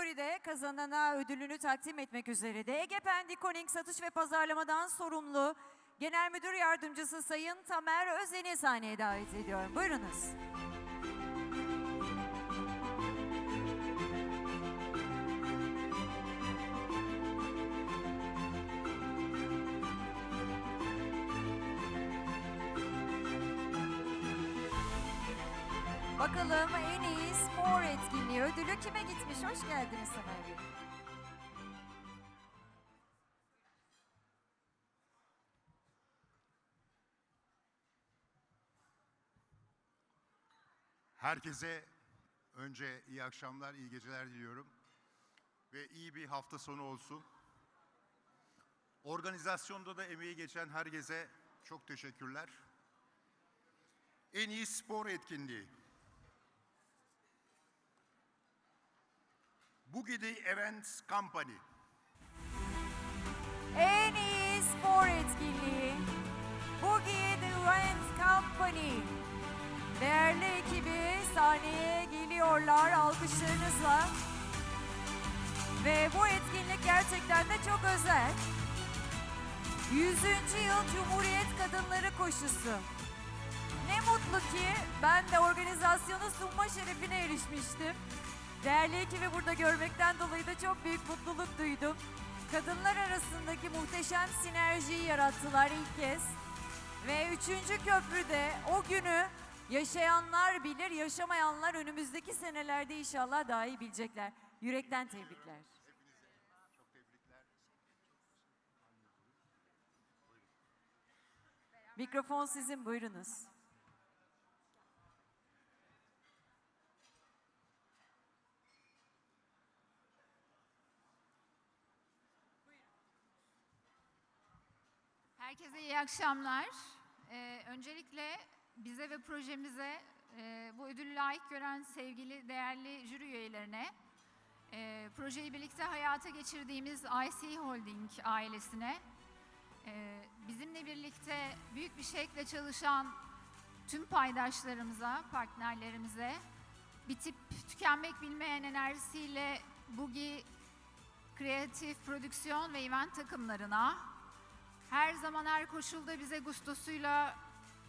kategoride kazanana ödülünü takdim etmek üzere de Ege Pendikoning satış ve pazarlamadan sorumlu Genel Müdür Yardımcısı Sayın Tamer Özen'i sahneye davet ediyorum. Buyurunuz. Bakalım en iyi spor etkinliği ödülü kime gitmiş? Hoş geldiniz Tamer Bey. Herkese önce iyi akşamlar, iyi geceler diliyorum. Ve iyi bir hafta sonu olsun. Organizasyonda da emeği geçen herkese çok teşekkürler. En iyi spor etkinliği. Bugidi Events Company. En iyi spor etkinliği Boogie The Event Company. Değerli ekibi sahneye geliyorlar alkışlarınızla. Ve bu etkinlik gerçekten de çok özel. 100. Yıl Cumhuriyet Kadınları Koşusu. Ne mutlu ki ben de organizasyonu sunma şerefine erişmiştim. Değerli ekibi burada görmekten dolayı da çok büyük mutluluk duydum. Kadınlar arasındaki muhteşem sinerjiyi yarattılar ilk kez. Ve üçüncü köprüde o günü yaşayanlar bilir, yaşamayanlar önümüzdeki senelerde inşallah daha iyi bilecekler. Yürekten tebrikler. Mikrofon sizin, buyurunuz. Herkese iyi akşamlar. Ee, öncelikle bize ve projemize e, bu ödülü layık gören sevgili değerli jüri üyelerine, e, projeyi birlikte hayata geçirdiğimiz IC Holding ailesine, e, bizimle birlikte büyük bir şekilde çalışan tüm paydaşlarımıza, partnerlerimize, bitip tükenmek bilmeyen enerjisiyle Bugi kreatif prodüksiyon ve event takımlarına, her zaman her koşulda bize gustosuyla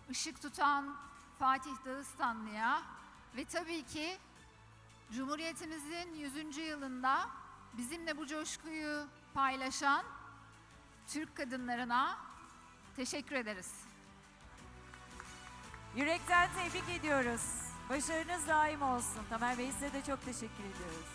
ışık tutan Fatih Dağıstanlı'ya ve tabii ki Cumhuriyetimizin 100. yılında bizimle bu coşkuyu paylaşan Türk kadınlarına teşekkür ederiz. Yürekten tebrik ediyoruz. Başarınız daim olsun. Tamer Bey size de çok teşekkür ediyoruz.